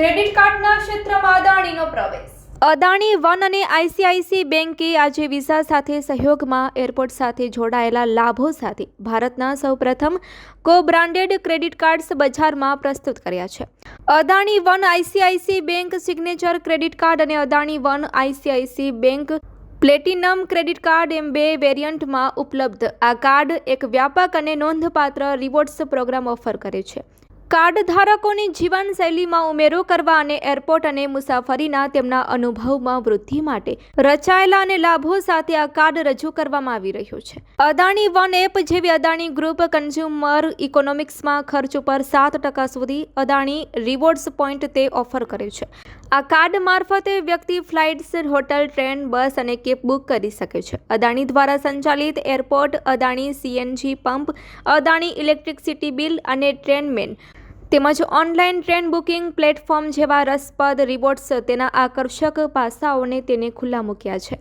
Credit કાર્ડના ક્ષેત્રમાં અદાણીનો પ્રવેશ. અદાણી વન અને આઈસીઆઈસી બેન્કે આજે વિઝા સાથે સહયોગમાં એરપોર્ટ સાથે જોડાયેલા લાભો સાથે ભારતના સૌપ્રથમ કો બ્રાન્ડેડ ક્રેડિટ કાર્ડ્સ બજારમાં પ્રસ્તુત કર્યા છે. Adani one ICICI bank signature credit card અને Adani one ICICI bank platinum credit card એમ બે વેરિયન્ટમાં ઉપલબ્ધ આ કાર્ડ એક વ્યાપક અને નોંધપાત્ર રિવોર્ડ્સ પ્રોગ્રામ ઓફર કરે છે. કાર્ડ ધારકોની જીવનશૈલીમાં ઉમેરો કરવા અને એરપોર્ટ અને મુસાફરીના તેમના અનુભવમાં વૃદ્ધિ માટે રચાયેલા અને લાભો સાથે આ કાર્ડ રજૂ કરવામાં આવી રહ્યું છે. અદાણી વન એપ જેવી અદાણી ગ્રુપ કન્ઝ્યુમર ઇકોનોમિક્સમાં ખર્ચ ઉપર સાત ટકા સુધી અદાણી રિવોર્ડ્સ પોઈન્ટ તે ઓફર કરે છે. આ કાર્ડ મારફતે વ્યક્તિ ફ્લાઇટ્સ, હોટલ, ટ્રેન, બસ અને કેબ બુક કરી શકે છે. અદાણી દ્વારા સંચાલિત airport Adani CNG pump, Adani electricity bill અને ટ્રેનમેન તેમજ ઓનલાઈન ટ્રેન બુકિંગ પ્લેટફોર્મ જેવા રસપ્રદ રિબોટ્સ તેના આકર્ષક પાસાઓને તેને ખુલ્લા મૂક્યા છે.